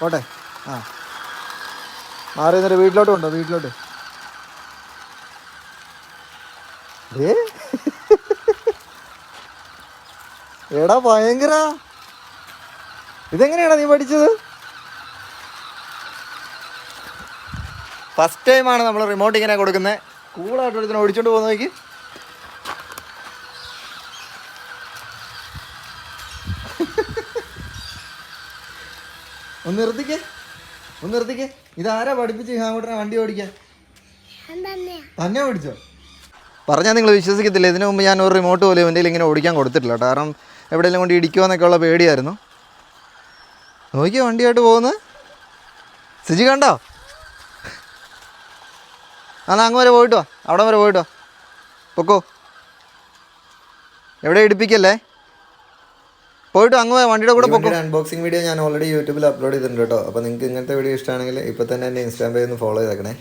പോട്ടെ. ആ. മാറി എന്നിട്ട് വീട്ടിലോട്ട് കൊണ്ടോ വീട്ടിലോട്ട്? ഏ എടാ ഭയങ്കര. ഇതെങ്ങനെയാടാ നീ പഠിച്ചത്? ഫസ്റ്റ് ടൈമാണ് നമ്മൾ റിമോട്ട് ഇങ്ങനെ കൊടുക്കുന്നത് കൂളായിട്ട് ഒരുത്തിനെ ഓടിച്ചോണ്ട് പോകുന്ന നോക്കി. ഒന്ന് നിർത്തിക്കേ. ഒന്ന് നിർത്തിക്കേ. ഇതാരാ പഠിപ്പിച്ച് ഹാമൂട്ടനെ വണ്ടി ഓടിക്കാൻ? തന്നെ ഓടിച്ചോ? പറഞ്ഞാൽ നിങ്ങൾ വിശ്വസിക്കത്തില്ല. ഇതിനു മുമ്പ് ഞാൻ ഒരു റിമോട്ട് പോലും എന്റെ ഇങ്ങനെ ഓടിക്കാൻ കൊടുത്തിട്ടില്ല കാരണം എവിടെയെങ്കിലും കൊണ്ട് ഇടിക്കുമോ എന്നൊക്കെയുള്ള പേടിയായിരുന്നു. നോക്കിയോ വണ്ടിയായിട്ട് പോകുന്നത്? സിജി കണ്ടോ? എന്നാൽ അങ്ങ് വരെ പോയിട്ട് അവിടെ വരെ പോയിട്ട് പൊക്കോ. എവിടെ ഇടിപ്പിക്കല്ലേ? പോയിട്ട് അങ്ങ് വണ്ടിയുടെ കൂടെ പോകും അൺബോക്സിംഗ് വീഡിയോ ഞാൻ ഓൾറെഡി യൂട്യൂബിൽ അപ്ലോഡ് ചെയ്തിട്ടുണ്ട് കേട്ടോ. അപ്പോൾ നിങ്ങൾക്ക് ഇങ്ങനത്തെ വീഡിയോ ഇഷ്ടമാണെങ്കിൽ ഇപ്പോൾ തന്നെ എന്റെ പേജ് ഒന്ന് ഫോളോ ചെയ്തേക്കണേ.